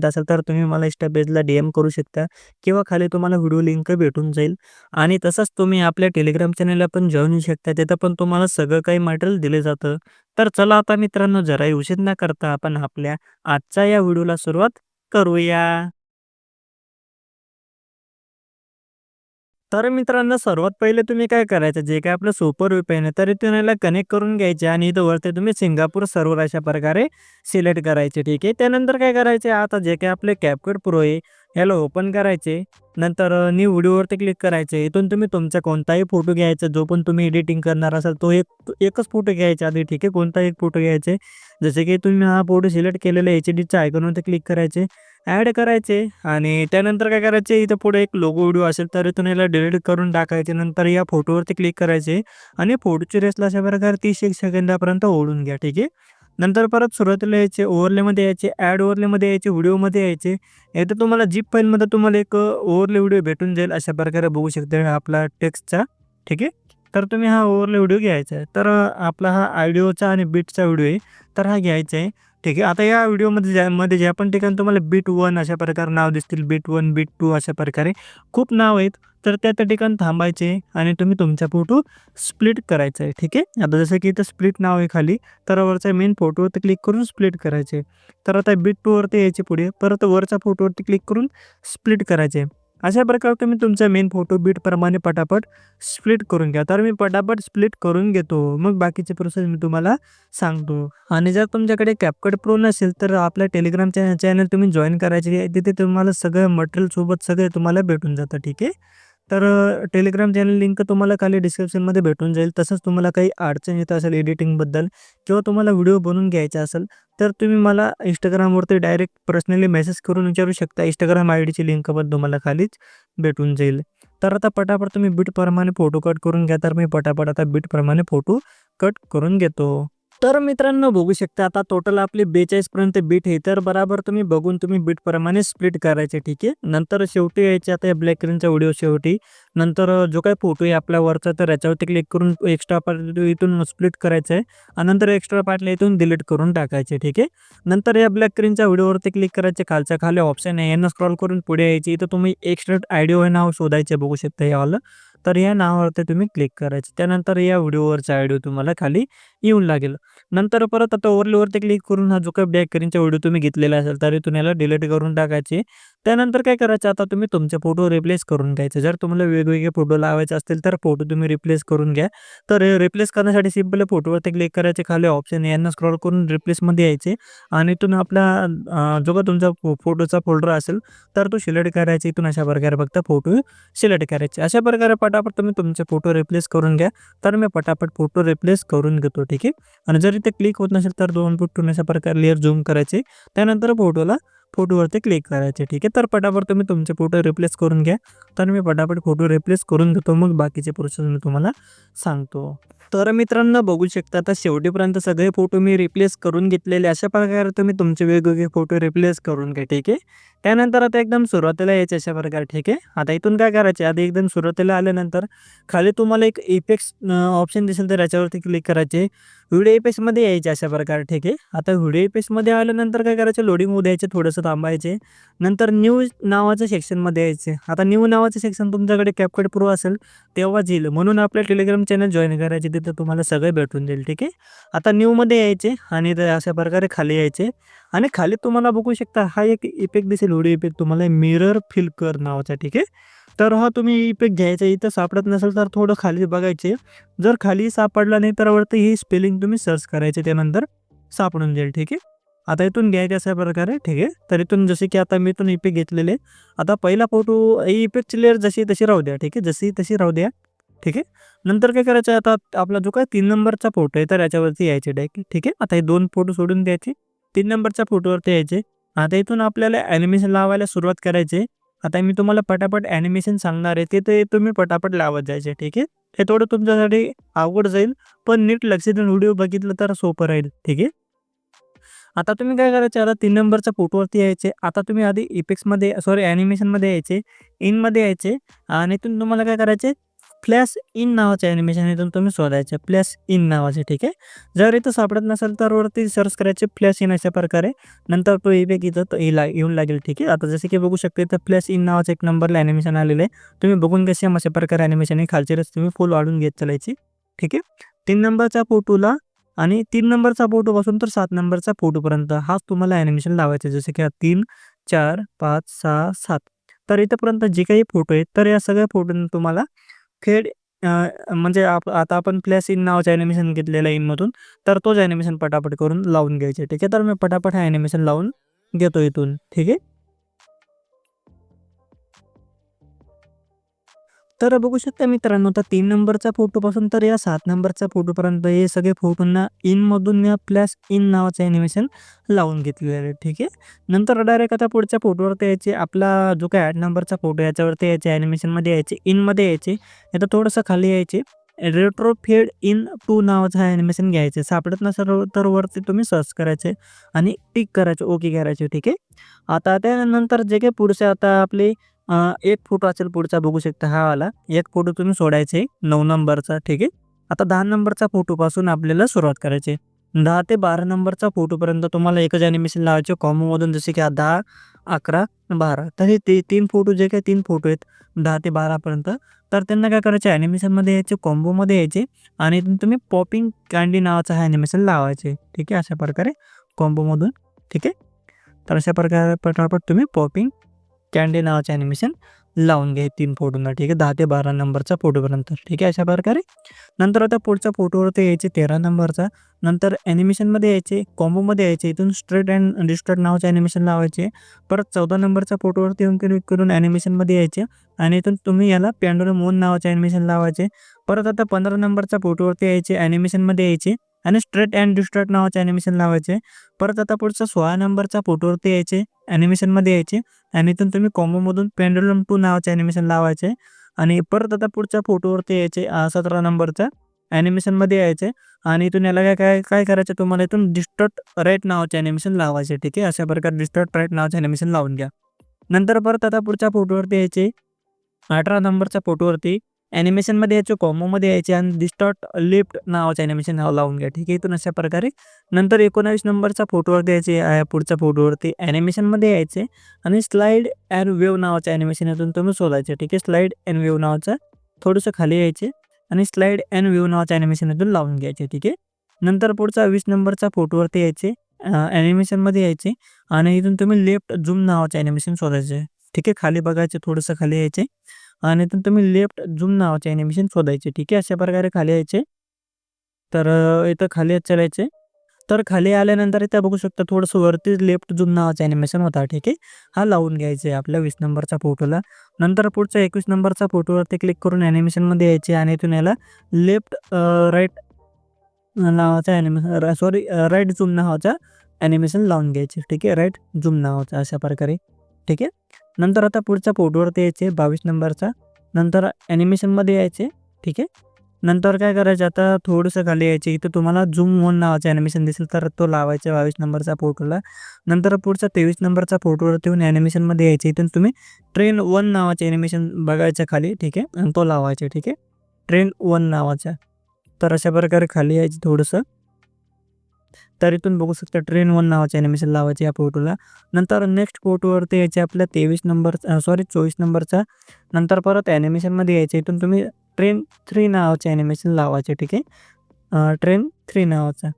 येत असेल तर तुम्ही मला इस्टापेजला पेजला डीएम करू शकता किंवा खाली तुम्हाला व्हिडिओ लिंक भेटून जाईल. आणि तसंच तुम्ही आपल्या टेलिग्राम चॅनलला पण जॉईन होऊ शकता. तिथं पण तुम्हाला सगळं काही मटेरियल दिलं जातं. तर चला आता मित्रांनो जराही उशीर न करता आपण आपल्या आजच्या या व्हिडिओला सुरुवात करूया. तर मित्रांनो सर्वात पहिले तुम्ही काय करायचं जे काय आपलं सुपर व्हीपीएन आहे तर इथून याला कनेक्ट करून घ्यायचे आणि इथं वरती तुम्ही सिंगापूर सर्व्हर अशा प्रकारे सिलेक्ट करायचे. ठीक आहे. त्यानंतर काय करायचे आता जे काय आपले कॅपकट प्रो आहे ह्याला ओपन करायचे. नंतर न्यू व्हिडिओवरती क्लिक करायचे. इथून तुम्ही तुमचा कोणताही फोटो घ्यायचा जो पण तुम्ही एडिटिंग करणार असाल तो एक एकच फोटो घ्यायचा आधी. ठीक आहे. कोणताही एक फोटो घ्यायचे. जसे की तुम्ही हा फोटो सिलेक्ट केलेला एचडीच्या आयकॉनवरती क्लिक करायचे. ॲड करायचे आणि त्यानंतर काय करायचे इथं पुढे एक लोगो व्हिडिओ असेल तर इथून याला डिलीट करून टाकायचे. नंतर या फोटोवरती क्लिक करायचे आणि फोटोची रेसला अशा प्रकारे 30 सेकंदापर्यंत ओढून घ्या. ठीक आहे. नंतर परत सुरुवातीला यायचे ओव्हरलेमध्ये यायचे, ॲड ओव्हरलेमध्ये यायचे, व्हिडिओमध्ये यायचे. इथं तुम्हाला जीप फाईलमध्ये तुम्हाला एक ओव्हरले व्हिडिओ भेटून जाईल अशा प्रकारे बघू शकता आपला टेक्स्टचा. ठीक आहे. तर तुम्ही हा ओव्हरले व्हिडिओ घ्यायचा आहे. तर आपला हा आयडिओचा आणि बीटचा व्हिडिओ आहे. तर हा घ्यायचा आहे. ठीक आहे. आता या व्हिडिओमध्ये ज्यामध्ये ज्या पण ठिकाणी तुम्हाला बीट वन अशा प्रकारे नाव दिसतील, बीट वन बीट टू अशा प्रकारे खूप नाव आहेत. तर त्या त्या ठिकाणी थांबायचे आणि तुम्ही तुमचा फोटो स्प्लिट करायचा आहे. ठीक आहे. आता जसं की इथं स्प्लिट नाव आहे खाली तर वरचा मेन फोटोवरती क्लिक करून स्प्लिट करायचे. तर आता बीट टूवरती यायचे पुढे परत वरच्या फोटोवरती क्लिक करून स्प्लिट करायचे. अशा प्रकारे तुम्ही तुमचा मेन फोटो बीटप्रमाणे पटापट स्प्लिट करून घ्या. तर मी पटापट स्प्लिट करून घेतो. मग बाकीचे प्रोसेस मी तुम्हाला सांगतो. आणि जर तुमच्याकडे कॅपकट प्रो नसेल तर आपल्या टेलिग्राम चॅनल तुम्ही जॉईन करायचे आहे. तिथे तुम्हाला सगळं मटेरियलसोबत सगळं सगळे तुम्हाला भेटून जातं. ठीक आहे. तर टेलिग्राम चॅनल लिंक तुम्हाला खाली डिस्क्रिप्शनमध्ये भेटून जाईल. तसंच तुम्हाला काही अडचण येत असेल एडिटिंगबद्दल किंवा तुम्हाला व्हिडिओ बनवून घ्यायचा असेल तर तुम्ही मला इंस्टाग्रामवरती डायरेक्ट पर्सनली मेसेज करून विचारू शकता. इंस्टाग्राम आय डीची लिंक पण तुम्हाला खालीच भेटून जाईल. तर आता पटापट तुम्ही बीटप्रमाणे फोटो कट करून घ्या. तर मी पटापट आता बीटप्रमाणे फोटो कट करून घेतो. तर मित्रांनो बघू शकता आता टोटल आपली 42 पर्यंत बीट आहे. तर बराबर तुम्ही बघून तुम्ही बीटप्रमाणे स्प्लिट करायचे. ठीक आहे. नंतर शेवटी यायचे आता ब्लॅक स्क्रीनचा व्हिडिओ शेवटी. नंतर जो काही फोटो आहे आपल्या वरचा तर याच्यावरती क्लिक करून एक्स्ट्रा पार्ट इथून स्प्लिट करायचं आहे आणि नंतर एक्स्ट्रा पार्टला इथून डिलीट करून टाकायचे. ठीक आहे. नंतर या ब्लॅक क्रीनच्या व्हिडिओवरती क्लिक करायचे. खालच्या खाली ऑप्शन आहे यांना स्क्रॉल करून पुढे यायची इथं तुम्ही एक्स्ट्रा आयडिओ हे नाव शोधायचे बघू शकता हे ऑल तर या नावावरती तुम्ही क्लिक करायचे. त्यानंतर या व्हिडिओवरचा ऑडिओ तुम्हाला खाली येऊन लागेल. नंतर परत आता ओव्हरलेवरती क्लिक करून हा जो काही ब्लॅक करीनचा व्हिडिओ तुम्ही घेतलेला असेल तरी तुम्हाला याला डिलीट करून टाकायचे. त्यानंतर काय करायचं आता तुम्ही तुमचे फोटो रिप्लेस करून घ्यायचे. जर तुम्हाला वेगवेगळे फोटो लावायचे असतील तर फोटो तुम्ही रिप्लेस करून घ्या. तर रिप्लेस करण्यासाठी सिंपल फोटोवरती क्लिक करायचे. खाली ऑप्शन यांना स्क्रॉल करून रिप्लेसमध्ये यायचे आणि इथून आपला जो का तुमचा फोटोचा फोल्डर असेल तर तो सिलेक्ट करायचा. इथून अशा प्रकारे फक्त फोटो सिलेक्ट करायचे. अशा प्रकारे पटापट तुम्ही तुमचे फोटो रिप्लेस करून घ्या. तर मी पटापट फोटो रिप्लेस करून घेतो. ठीक आहे. आणि जर इथे क्लिक होत नसेल तर दोन फूट अशा प्रकारे लिअर झूम करायचे. त्यानंतर फोटोला फोटोवरती क्लिक करायचे. ठीक आहे. तर पटापट तुम्ही तुमचे फोटो रिप्लेस करून घ्या. तर मी पटापट फोटो रिप्लेस करून घेतो. मग बाकीचे प्रोसेस मी तुम्हाला सांगतो. तर मित्रांनो बघू शकता आता शेवटीपर्यंत सगळे फोटो मी रिप्लेस करून घेतलेले. अशा प्रकारे तुम्ही तुमचे वेगवेगळे फोटो रिप्लेस करून घ्या. ठीक आहे. त्यानंतर आता एकदम सुरुवातीला यायचे अशा प्रकारे. ठीक आहे. आता इथून काय करायचे आधी एकदम सुरुवातीला आल्यानंतर खाली तुम्हाला एक इफेक्ट्स ऑप्शन दिसेल तर याच्यावरती क्लिक करायचे. व्हिडिओ इफेक्ट्समध्ये यायचे अशा प्रकारे. ठीक आहे. आता व्हिडिओ इफेक्ट्समध्ये आल्यानंतर काय करायचं लोडिंग होऊ द्यायचे. थोडंसं थांबायचे. नंतर न्यू नावाच्या सेक्शनमध्ये यायचे. आता न्यू नावाचं सेक्शन तुमच्याकडे कॅपकट प्रो असेल तेव्हाच येईल. म्हणून आपल्या टेलिग्राम चॅनल जॉईन करायचे. तिथं तुम्हाला सगळं भेटून जाईल. ठीक आहे. आता न्यूमध्ये यायचे आणि अशा प्रकारे खाली यायचे आणि खाली तुम्हाला बघू शकता हा एक इफेक्ट दिसेल व्हिडिओ इफेक्ट तुम्हाला मिरर फिल कर नावाचा. ठीक आहे. तर हा तुम्ही इफेक्ट घ्यायचा. इथं सापडत नसेल तर थोडं खाली बघायचे. जर खाली सापडला नाही तर वरती ही स्पेलिंग तुम्ही सर्च करायचे. त्यानंतर सापडून जाईल. ठीक आहे. आता इथून घ्यायचे अशा प्रकारे. ठीक आहे. तर इथून जसे की आता मी इथून इफेक्ट घेतलेले. आता पहिला फोटो ही इफेक्टची जशी तशी राहू द्या. ठीक आहे. जशी तशी राहू द्या. ठीक आहे. नंतर काय करायचं आता आपला जो काय तीन नंबरचा फोटो आहे तर याच्यावरती यायचे डायरेक्ट. ठीक आहे. आता हे दोन फोटो सोडून द्यायचे. तीन नंबरच्या फोटोवरती यायचे आता इथून आपल्याला ॲनिमेशन लावायला सुरुवात करायची आता मी तुम्हाला पटापट ॲनिमेशन सांगणार आहे ते ते तुम्ही पटापट लावत जायचे ठीक आहे? हे थोडं तुमच्यासाठी अवघड जाईल पण नीट लक्ष देऊन व्हिडिओ बघितलं तर सोपं राहील ठीक आहे? आता तुम्ही काय करायचं आता तीन नंबरच्या फोटोवरती यायचे आता तुम्ही आधी इफेक्ट्समध्ये सॉरी ॲनिमेशनमध्ये यायचे इनमध्ये यायचे आणि तुम्ही तुम्हाला काय करायचे फ्लॅश इन नावाचं ॲनिमेशन इथून तुम्ही शोधायचे. प्लस इन नावाचे ठीक आहे? जर इथं सापडत नसेल तर वरती सर्च करायचे फ्लॅश इन अशा प्रकारे. नंतर तो इफेक्ट इथं तो येला येऊन लागेल ठीक आहे? आता जसे की बघू शकते तर प्लस इन नावाचं एक नंबरला ॲनिमेशन आलेलं आहे. तुम्ही बघून कसे अशा प्रकारे ॲनिमेशन आहे खालची रस तुम्ही फुल वाढून घेत चालायची ठीक आहे? तीन नंबरच्या फोटोला आणि तीन नंबरचा फोटोपासून तर सात नंबरचा फोटोपर्यंत हाच तुम्हाला ॲनिमेशन लावायचं आहे. जसे की तीन चार पाच सहा सात. तर इथंपर्यंत जे काही फोटो आहेत तर या सगळ्या फोटोने तुम्हाला फेड म्हणजे आप आता आपण प्लस इन नावाचं ॲनिमेशन घेतलेलं आहे इनमधून तर तोच ॲनिमेशन पटापट करून लावून घ्यायचे ठीक आहे? तर मी पटापट हा ॲनिमेशन लावून घेतो इथून ठीक आहे? तर बघू शकता मित्रांनो तर तीन नंबरचा फोटोपासून तर या सात नंबरच्या फोटोपर्यंत हे सगळे फोटोंना इनमधून या प्लॅस इन नावाचं ॲनिमेशन लावून घेतलेलं आहे ठीक आहे? नंतर डायरेक्ट आता पुढच्या फोटोवरती यायचे आपला जो काय आठ नंबरचा फोटो याच्यावरती यायचे ॲनिमेशनमध्ये यायचे इनमध्ये यायचे आता थोडंसं खाली यायचे रेट्रो फेड इन टू नावाचं हा ॲनिमेशन घ्यायचे सापडत नसेल तर वरती तुम्ही सर्च करायचे आणि टिक करायचे ओके करायचे ठीक आहे? आता त्यानंतर जे काही पुढचे आता आपले एक फोटो असेल पुढचा बघू शकता हा वाला. एक फोटो तुम्ही सोडायचे. नऊ नंबरचा ठीक आहे? आता दहा नंबरचा फोटोपासून आपल्याला सुरुवात करायची. दहा ते बारा नंबरचा फोटोपर्यंत तुम्हाला एकच ॲनिमेशन लावायचे. कॉमोमधून जसे की दहा अकरा बारा. तर हे ते तीन फोटो जे काही तीन फोटो आहेत दहा ते बारापर्यंत तर त्यांना काय करायचे? ॲनिमेशनमध्ये यायचे कॉम्बोमध्ये यायचे आणि तुम्ही पॉपिंग कँडी नावाचं हा ॲनिमेशन लावायचे. ठीक आहे? अशा प्रकारे कॉम्बोमधून ठीक आहे? तर अशा प्रकारे पटापट तुम्ही पॉपिंग कॅन्डे नावाचे ॲनिमेशन लावून घ्या तीन फोटोंना ठीक आहे? दहा ते बारा नंबरचा फोटोपर्यंत ठीक आहे? अशा प्रकारे. नंतर आता पुढच्या फोटोवरती यायचे तेरा नंबरचा नंतर ॲनिमेशनमध्ये यायचे कॉम्बोमध्ये यायचे इथून स्ट्रेट अँड डिस्ट्रेट नावाचे ॲनिमेशन लावायचे. परत चौदा नंबरच्या फोटोवरती येऊन क्लिक करून ॲनिमेशनमध्ये यायचे. आणि इथून तुम्ही याला पॅन्डोर मोन नावाचे ॲनिमेशन लावायचे. परत आता पंधरा नंबरच्या फोटोवरती यायचे ॲनिमेशनमध्ये यायचे. आणि स्ट्रेट अँड डिस्ट्रेट नावाचे ॲनिमेशन लावायचे. परत आता पुढचा सोळा नंबरच्या फोटोवरती यायचे ॲनिमेशनमध्ये यायचे आणि इथून तुम्ही कॉम्बोमधून पेंडुलम टू नावाचे ॲनिमेशन लावायचे आणि परत आता पुढच्या फोटोवरती यायचे सतरा नंबरचा ॲनिमेशनमध्ये यायचे आणि इथून याला काय काय काय करायचं तुम्हाला इथून डिस्टर्ट राईट नावाचे ॲनिमेशन लावायचे ठीक आहे? अशा प्रकारे डिस्टर्ट राईट नावाचे ॲनिमेशन लावून घ्या. नंतर परत आता पुढच्या फोटोवरती यायचे अठरा नंबरच्या फोटोवरती ॲनिमेशनमध्ये यायचे कॉमोमध्ये यायचे आणि डिस्टॉट लिफ्ट नावाचं ॲनिमेशन नाव लावून घ्या. ठीक आहे इथून अशा प्रकारे. नंतर एकोणावीस नंबरचा फोटोवर द्यायचे पुढच्या फोटोवरती ॲनिमेशनमध्ये यायचे आणि स्लाईड अँड वेव नावाचं ॲनिमेशन यातून तुम्ही शोधायचं. ठीक आहे स्लाईड अँड वेव नावाचं थोडंसं खाली यायचे आणि स्लाईड अँड वेव नावाचं ॲनिमेशन यातून लावून घ्यायचे. ठीक आहे नंतर पुढचा वीस नंबरचा फोटोवरती यायचे ॲनिमेशनमध्ये यायचे आणि इथून तुम्ही लेफ्ट झूम नावाचं ॲनिमेशन शोधायचे. ठीक आहे खाली बघायचे थोडंसं खाली यायचे. आणि तर तुम्ही लेफ्ट झूम नावाचे ॲनिमेशन शोधायचे ठीक आहे? अशा प्रकारे खाली यायचे. तर इथं खाली येत चालायचे तर खाली आल्यानंतर इथं बघू शकता थोडंसं वरती लेफ्ट झूम नावाचा ॲनिमेशन होता ठीक आहे? हा लावून घ्यायचे आहे आपल्या वीस नंबरच्या फोटोला नंतर पुढच्या एकवीस नंबरचा फोटोवरती क्लिक करून ॲनिमेशनमध्ये यायचे आणि इथून याला लेफ्ट राईट नावाचा ॲनिमेशन सॉरी राईट झूम नावाचा ॲनिमेशन लावून घ्यायचे ठीक आहे? राईट झूम नावाचा अशा प्रकारे ठीक आहे? नंतर आता पुढच्या फोटोवरती यायचे बावीस नंबरचा. नंतर ॲनिमेशनमध्ये यायचे ठीक आहे? नंतर काय करायचं आता थोडंसं खाली यायचे इथं तुम्हाला झूम वन नावाचं ॲनिमेशन दिसेल तर तो लावायचा बावीस नंबरचा पोर्टला. नंतर पुढचा तेवीस नंबरचा फोटोवरती येऊन ॲनिमेशनमध्ये यायचे इथून तुम्ही ट्रेन वन नावाचे ॲनिमेशन बघायचं खाली ठीक आहे? आणि तो लावायचा ठीक आहे? ट्रेन वन नावाचा. तर अशा प्रकारे खाली यायचं थोडंसं. तर इथून बघू शकता ट्रेन वन नावाचे ॲनिमेशन लावायचे या फोटोला. नंतर नेक्स्ट फोटोवरती यायचे आपल्या तेवीस नंबर सॉरी चोवीस नंबरचा नंतर परत ॲनिमेशनमध्ये यायचे इथून तुम्ही ट्रेन थ्री नावाचे ॲनिमेशन लावायचे ठीक आहे? ट्रेन थ्री नावाचा.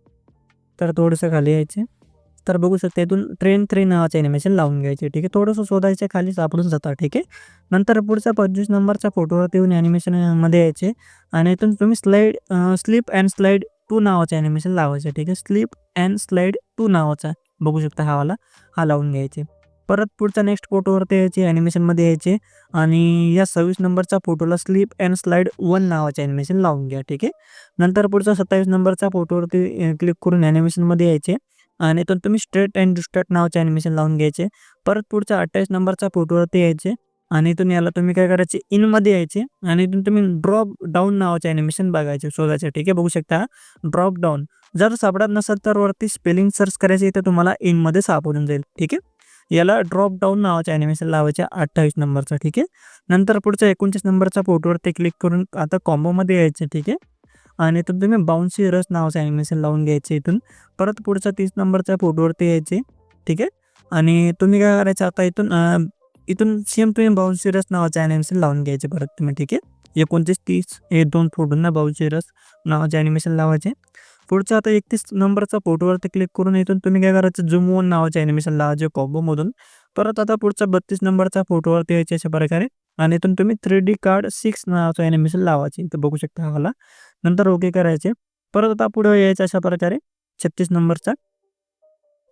तर थोडंसं खाली यायचे तर बघू शकता इथून ट्रेन थ्री नावाचं ॲनिमेशन लावून घ्यायचे ठीक आहे? थोडंसं शोधायचे खाली सापडून जातं ठीक आहे? नंतर पुढचा पंचवीस नंबरच्या फोटोवरती येऊन ॲनिमेशनमध्ये यायचे आणि इथून तुम्ही slide slip and slide two नावाचं ॲनिमेशन लावायचं ठीक आहे? स्लिप अँड स्लाईड टू नावाचा. बघू शकता हा वाला. हा लावून घ्यायचे. परत पुढचा नेक्स्ट फोटोवरती यायचे ॲनिमेशनमध्ये यायचे. आणि या सव्वीस नंबरचा फोटोला स्लीप अँड स्लाईड वन नावाचे ॲनिमेशन लावून घ्या ठीक आहे? नंतर पुढचा सत्तावीस नंबरचा फोटोवरती क्लिक करून ॲनिमेशनमध्ये यायचे. आणि इथून तुम्ही स्ट्रेट अँड डिस्टर्ट नावाचे ॲनिमेशन लावून घ्यायचे. परत पुढच्या अठ्ठावीस नंबरचा फोटोवरती यायचे. आणि इथून याला तुम्ही काय करायचे? इनमध्ये यायचे. आणि इथून तुम्ही ड्रॉप डाऊन नावाचे ॲनिमेशन बघायचे शोधायचे ठीक आहे? बघू शकता. ड्रॉप डाऊन जर सापडत नसेल तर वरती स्पेलिंग सर्च करायचं इथे तुम्हाला इनमध्ये सापडून जाईल. ठीक आहे? याला ड्रॉप डाऊन नावाच्या ॲनिमेशन लावायचे अठ्ठावीस नंबरचा ठीक आहे? नंतर पुढच्या एकोणतीस नंबरचा फोटोवरती क्लिक करून आता कॉम्बोमध्ये यायचे ठीक आहे? आणि इथून तुम्ही बाउन्सी रस नावाचं ॲनिमेशन लावून घ्यायचे इथून. परत पुढचा तीस नंबरच्या फोटोवरती यायचे ठीक आहे? आणि तुम्ही काय करायचं आता इथून इथून सेम तुम्ही बाउन्सी रस नावाचं ॲनिमेशन लावून घ्यायचे परत तुम्ही ठीक आहे? एकोणतीस तीस हे दोन फोटोंना बाउन्सी रस नावाचे ॲनिमेशन लावायचे. पुढचा आता एकतीस नंबरचा फोटोवरती क्लिक करून इथून तुम्ही काय करायचं? झूम वन नावाच्या ॲनिमेशन लावायचे कॉम्बोमधून परत आता पुढचा बत्तीस नंबरचा फोटोवरती यायचे अशा प्रकारे. आणि इथून तुम्ही थ्री डी कार्ड सिक्स नावाचं ॲनिमेशन लावायचे. इथं बघू शकता मला नंतर ओके करायचे. परत आता पुढे यायचं अशा प्रकारे. छत्तीस नंबरचा.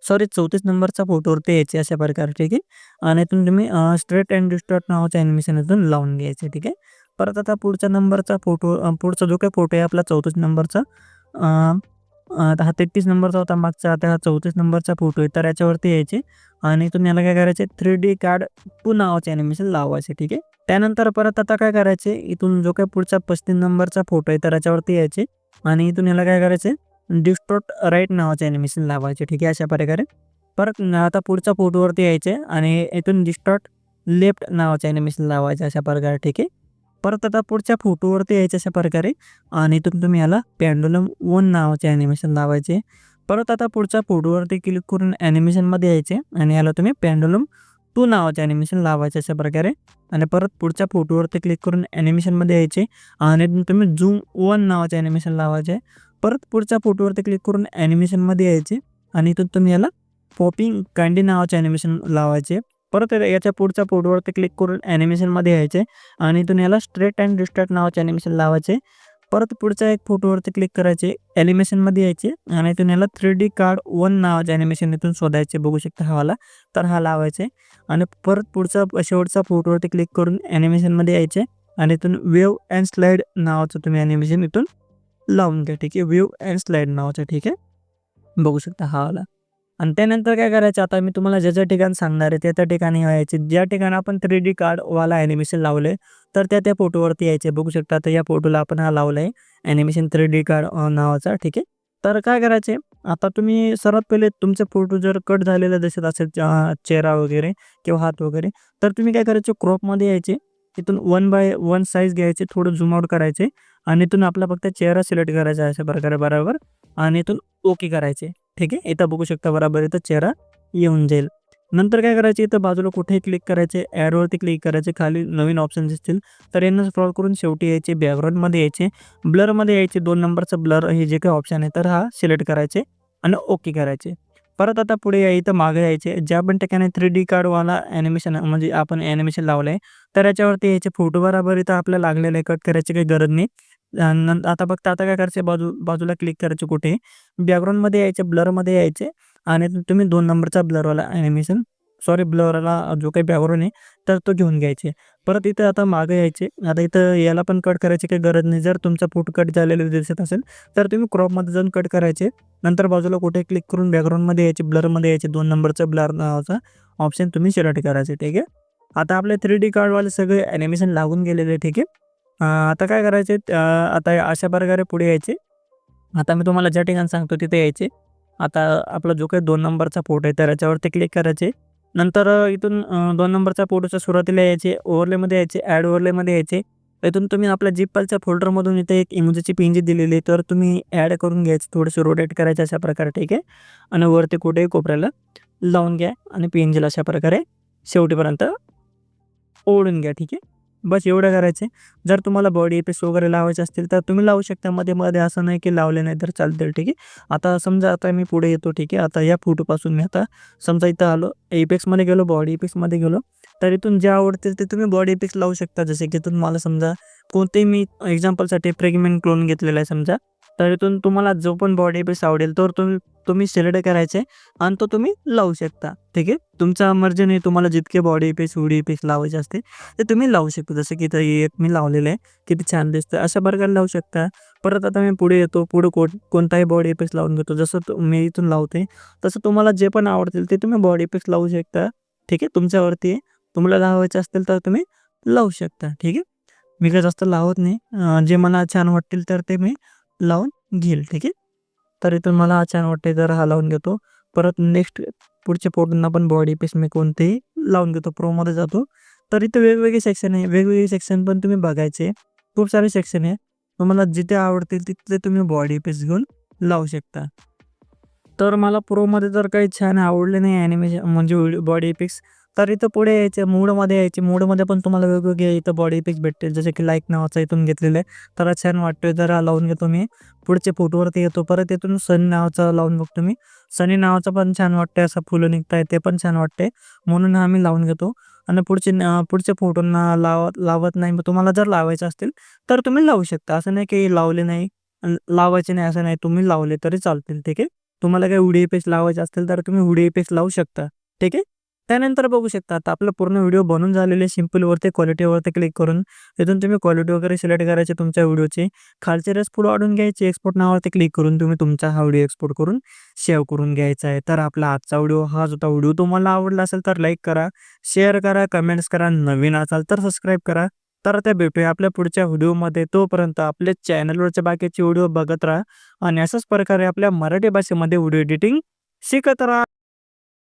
सॉरी चौतीस नंबरचा फोटोवरती यायचे अशा प्रकारे ठीक आहे? आणि इथून तुम्ही स्ट्रेट अँड डिस्टॉर्ट नावाचं ॲनिमेशन इथून लावून घ्यायचे ठीक आहे? परत आता पुढच्या नंबरचा फोटो पुढचा जो काही फोटो आहे आपला चौतीस नंबरचा आता हा तेहतीस नंबरचा होता मागचा आता हा चौतीस नंबरचा फोटो आहे. तर याच्यावरती यायचे. आणि इथून याला काय करायचे? थ्री डी कार्ड टू नावाचे ॲनिमेशन लावायचे ठीक आहे? त्यानंतर परत आता काय करायचे? इथून जो काही पुढचा पस्तीस नंबरचा फोटो आहे तर याच्यावरती यायचे. आणि इथून याला काय करायचे? डिस्टॉर्ट राईट नावाचे ॲनिमेशन लावायचे ठीक आहे? अशा प्रकारे. परत आता पुढच्या फोटोवरती यायचे. आणि इथून डिस्टॉर्ट लेफ्ट नावाचे ॲनिमेशन लावायचे अशा प्रकारे ठीक आहे? परत आता पुढच्या फोटोवरती यायचे अशा प्रकारे. आणि इथून तुम्ही याला पॅन्डुलम वन नावाचे ॲनिमेशन लावायचे. परत आता पुढच्या फोटोवरती क्लिक करून ॲनिमेशनमध्ये यायचे. आणि याला तुम्ही पॅन्डुलम टू नावाचे ॲनिमेशन लावायचे अशा प्रकारे. आणि परत पुढच्या फोटोवरती क्लिक करून ॲनिमेशनमध्ये यायचे. आणि इथून तुम्ही झूम वन नावाचे ॲनिमेशन लावायचे. परत पुढच्या फोटोवरती क्लिक करून ॲनिमेशनमध्ये यायचे. आणि इथून तुम्ही याला पॉपिंग कँडी नावाचे ॲनिमेशन लावायचे. परत याच्या पुढच्या फोटोवरती क्लिक करून ॲनिमेशनमध्ये यायचे आणि इथून याला स्ट्रेट अँड डिस्ट्रॅक्ट नावाचे ॲनिमेशन लावायचे. परत पुढच्या एक फोटोवरती क्लिक करायचे ॲनिमेशनमध्ये यायचे आणि इथून याला थ्री डी कार्ड वन नावाचे ॲनिमेशन इथून शोधायचे. बघू शकता हवाला तर हा लावायचे आणि परत पुढचा शेवटचा फोटोवरती क्लिक करून ॲनिमेशनमध्ये यायचे आणि इथून वेव अँड स्लाईड नावाचं तुम्ही ॲनिमेशन इथून लावून घ्या. ठीक आहे? वेव अँड स्लाईड नावाचं. ठीक आहे? बघू शकता हा वाला. आणि त्यानंतर काय करायचं? आता मी तुम्हाला ज्या ज्या ठिकाणी सांगणार आहे त्या त्या ठिकाणी यायचे. ज्या ठिकाणी आपण थ्री डी कार्डवाला ॲनिमेशन लावले तर त्या त्या फोटोवरती यायचे. बघू शकता तर या फोटोला आपण हा लावला आहे ॲनिमेशन थ्री डी कार्ड नावाचा ठीक आहे? तर काय करायचे? आता तुम्ही सर्वात पहिले तुमचे फोटो जर कट झालेले दिसत असेल चेहरा वगैरे किंवा हात वगैरे तर तुम्ही काय करायचे? क्रॉपमध्ये यायचे. तिथून वन बाय वन साईज घ्यायचे थोडं झुमआउट करायचे आणि इथून आपला फक्त चेहरा सिलेक्ट करायचा अशा प्रकारे बरोबर? आणि इथून ओके करायचे. ठीक आहे? इथं बघू शकता बरोबर इथं चेहरा येऊन जाईल. नंतर काय करायचे? इथं बाजूला कुठेही क्लिक करायचे ॲडवरती क्लिक करायचे खाली नवीन ऑप्शन असतील तर यांना स्क्रॉल करून शेवटी यायचे बॅकग्राऊंडमध्ये यायचे ब्लरमध्ये यायचे. दोन नंबरचं ब्लर हे जे काही ऑप्शन आहे तर हा सिलेक्ट करायचे आणि ओके करायचे. परत आता पुढे या इथं मागे यायचे. ज्या पण ठिकाणी थ्री डी कार्डवाला ॲनिमेशन म्हणजे आपण ॲनिमेशन लावलं आहे तर याच्यावरती यायचे फोटो बराबर इथं आपल्याला लागलेलं आहे कट करायची काही गरज नाही. आता फक्त आता काय करायचे बाजू बाजूला क्लिक करायचे कुठे. बॅकग्राऊंडमध्ये यायचे ब्लरमध्ये यायचे. आणि तुम्ही दोन नंबरचा ब्लरवाला ॲनिमेशन सॉरी ब्लरला जो काही बॅकग्राऊंड आहे तर तो घेऊन घ्यायचे. परत इथं आता मागे यायचे. आता इथं याला पण कट करायची काही गरज नाही. जर तुमचा फोटो कट झालेला दिसत असेल तर तुम्ही क्रॉपमध्ये जाऊन कट करायचे. नंतर बाजूला कुठे क्लिक करून बॅकग्राऊंडमध्ये यायचे ब्लरमध्ये यायचे दोन नंबरचा ब्लर नावाचा ऑप्शन तुम्ही सिलेक्ट करायचे ठीक आहे? आता आपले थ्री डी कार्डवाले सगळे ॲनिमेशन लागून गेलेले ठीक आहे? आता काय करायचे? आता अशा प्रकारे पुढे यायचे. आता मी तुम्हाला ज्या ठिकाणी सांगतो तिथे यायचे. आता आपला जो काही दोन नंबरचा फोटो आहे तर याच्यावरती क्लिक करायचे. नंतर इथून दोन नंबरच्या फोटोच्या सुरुवातीला यायचे ओव्हरलेमध्ये यायचे ॲड ओव्हरलेमध्ये यायचे. इथून तुम्ही आपल्या जिपलच्या फोल्डरमधून इथे एक इमोजीची पिंजी दिलेली तर तुम्ही ॲड करून घ्यायचं थोडेसे रोटेट करायचे अशा प्रकारे ठीक आहे? आणि वरती कुठेही कोपऱ्याला लावून घ्या आणि पेन्सिल अशा प्रकारे शेवटीपर्यंत ओढून घ्या ठीक आहे? बस एवढं करायचे जर तुम्हाला बॉडी इफेक्ट्स वगैरे लावायचे असतील तर तुम्ही लावू शकता. मध्ये मध्ये असं नाही की लावले नाही तर चालतील ठीक आहे? आता समजा आता मी पुढे येतो ठीक आहे? आता या फोटोपासून मी आता समजा इथं आलो एपेक्समध्ये गेलो बॉडी इपेक्समध्ये गेलो तर इथून जे आवडतील ते तुम्ही बॉडी इफेक्स लावू शकता. जसे की इथून मला समजा कोणतेही मी एक्झाम्पलसाठी प्रेग्नेंट क्लोन घेतलेला आहे समजा. तर इथून तुम्हाला जो पण बॉडी इफेक्ट आवडेल तर तुम्ही तुम्ही सिलेक्ट करायचे आणि तो तुम्ही लावू शकता. ठीक आहे? तुमचा मर्जीने तुम्हाला जितके बॉडी पेस उडी पेस लावायचे असते ते तुम्ही लावू शकता. जसं की इथं एक मी लावलेलं आहे किती छान दिसतं अशा प्रकारे लावू शकता. परत आता मी पुढे येतो पुढे कोण कोणताही बॉडी इफेक्ट लावून घेतो. जसं मी इथून लावते तसं तुम्हाला जे पण आवडतील ते तुम्ही बॉडी पेस लावू शकता. ठीक आहे? तुमच्यावरती तुम्हाला लावायचे असतील तर तुम्ही लावू शकता. ठीक आहे? मी काय जास्त लावत नाही. जे मला छान वाटतील तर ते मी लावून घेईल ठीक आहे? तर इथून मला छान वाटते जरा हा लावून घेतो. परत नेक्स्ट पुढच्या पोटांना पण बॉडी पीस मी कोणतेही लावून घेतो प्रोमध्ये जातो. तर इथे वेगवेगळे सेक्शन आहे वेगवेगळे सेक्शन पण तुम्ही बघायचे खूप सारे सेक्शन आहे. तुम्हाला जिथे आवडतील तिथले तुम्ही बॉडी पीस घेऊन लावू शकता. तर मला प्रोमध्ये जर काही छान आवडले नाही ॲनिमेशन म्हणजे बॉडी पिक्स तर इथं पुढे यायचे मूडमध्ये यायचे. मूडमध्ये पण तुम्हाला वेगवेगळे इथं बॉडी इफेक्ट्स भेटतील. जसे की लाईक नावाचा इथून घेतलेलं आहे. तर छान वाटतोय. तर हा लावून घेतो मी. पुढच्या फोटोवरती येतो. परत इथून सनी नावाचा लावून बघतो मी. सनी नावाचा पण छान वाटतंय. असं फुलं निघताय. ते पण छान वाटते म्हणून हा मी लावून घेतो. आणि पुढचे पुढचे पुढच्या फोटोंना लावत लावत नाही. मग तुम्हाला जर लावायचं असतील तर तुम्ही लावू शकता. असं नाही की लावले नाही. लावायचे नाही. असं नाही. तुम्ही लावले तरी चालतील. ठीक आहे? तुम्हाला काही उडी पेस्ट लावायचे असतील तर तुम्ही उडी पेस्ट लावू शकता. ठीक आहे? त्यानंतर बघू शकता आता आपलं पूर्ण व्हिडिओ बनून झालेले सिम्पलवरती क्वालिटीवरती क्लिक करून तिथून तुम्ही क्वालिटी वगैरे सिलेक्ट करायचे तुमच्या व्हिडिओची. खालचे रस पुढे वाढून घ्यायचे एक्सपोर्ट नावावरती क्लिक करून तुम्ही तुमचा हा व्हिडिओ एक्सपोर्ट करून सेव्ह करून घ्यायचा आहे. तर आपला आजचा व्हिडिओ हा होता व्हिडिओ तुम्हाला आवडला असेल तर लाईक करा शेअर करा कमेंट्स करा नवीन असाल तर सबस्क्राईब करा. तर ते भेटूया आपल्या पुढच्या व्हिडिओमध्ये. तोपर्यंत आपल्या चॅनलवरच्या बाकीचे व्हिडिओ बघत राहा आणि अशाच प्रकारे आपल्या मराठी भाषेमध्ये व्हिडिओ एडिटिंग शिकत राहा.